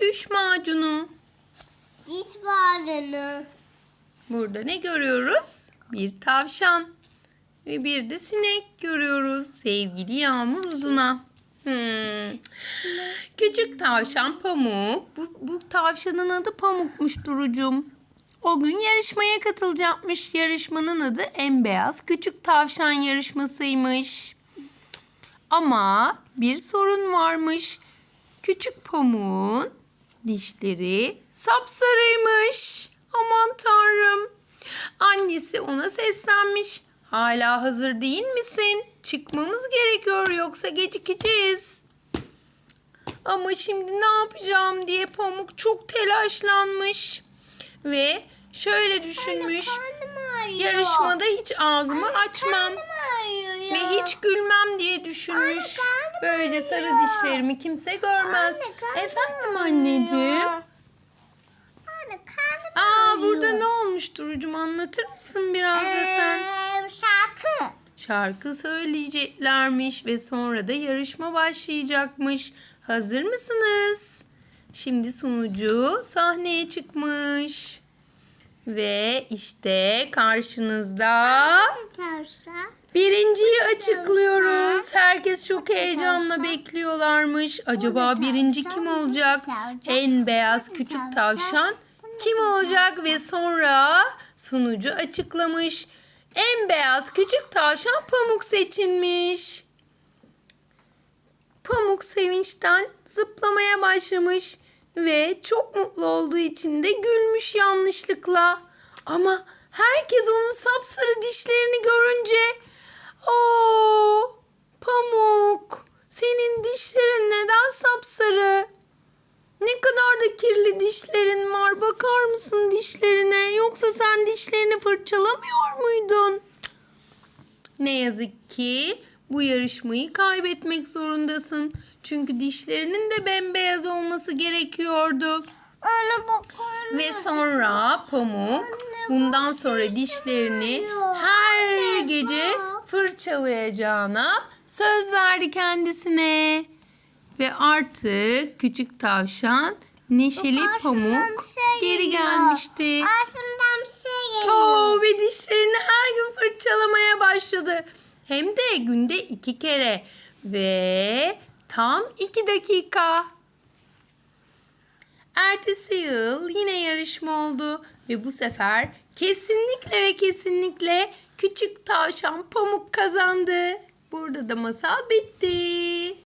Düş macunu. Diş bağrını. Burada ne görüyoruz? Bir tavşan ve bir de sinek görüyoruz. Sevgili Yağmur Uzun'a. Hmm. Küçük tavşan Pamuk. Bu, bu tavşanın adı Pamuk'muş Duru'cum. O gün yarışmaya katılacakmış. Yarışmanın adı En Beyaz Küçük Tavşan yarışmasıymış. Ama bir sorun varmış. Küçük Pamuk'un dişleri sapsarıymış. Aman tanrım. Annesi ona seslenmiş. Hala hazır değil misin? Çıkmamız gerekiyor yoksa gecikeceğiz. Ama şimdi ne yapacağım diye Pamuk çok telaşlanmış. Ve şöyle düşünmüş. Ağrıyor. Yarışmada hiç ağzımı açmam Karnım ağrıyor. ve hiç gülmem diye düşünmüş. Anne, Böylece sarı dişlerimi kimse görmez. Anne, Efendim anneciğim. Anne karnım Aa ağrıyor. burada ne olmuş Duru'cum anlatır mısın biraz da sen? Ee, şarkı. Şarkı söyleyeceklermiş ve sonra da yarışma başlayacakmış. Hazır mısınız? Şimdi sunucu sahneye çıkmış. Ve işte karşınızda birinciyi açıklıyoruz. Herkes çok heyecanla bekliyorlarmış. Acaba birinci kim olacak? En beyaz küçük tavşan kim olacak? Ve sonra sunucu açıklamış. En beyaz küçük tavşan Pamuk seçilmiş. Pamuk sevinçten zıplamaya başlamış ve çok mutlu olduğu için de gülmüş yanlışlıkla. Ama herkes onun sapsarı dişlerini görünce "Oo! Pamuk, senin dişlerin neden sapsarı? Ne kadar da kirli dişlerin var. Bakar mısın dişlerine? Yoksa sen dişlerini fırçalamıyor muydun?" Ne yazık ki bu yarışmayı kaybetmek zorundasın. Çünkü dişlerinin de bembeyaz olması gerekiyordu. Anne bak karnım Ve sonra Pamuk bundan sonra dişlerini her gece fırçalayacağına söz verdi kendisine. Ve artık küçük tavşan neşeli Karşımdan Pamuk şey geri geliyor. gelmişti. Ağzımdan bir şey geliyor. Oo, ve dişlerini her gün fırçalamaya başladı. Hem de günde iki kere. Ve tam iki dakika. Ertesi yıl yine yarışma oldu. Ve bu sefer kesinlikle ve kesinlikle küçük tavşan pamuk kazandı. Burada da masal bitti.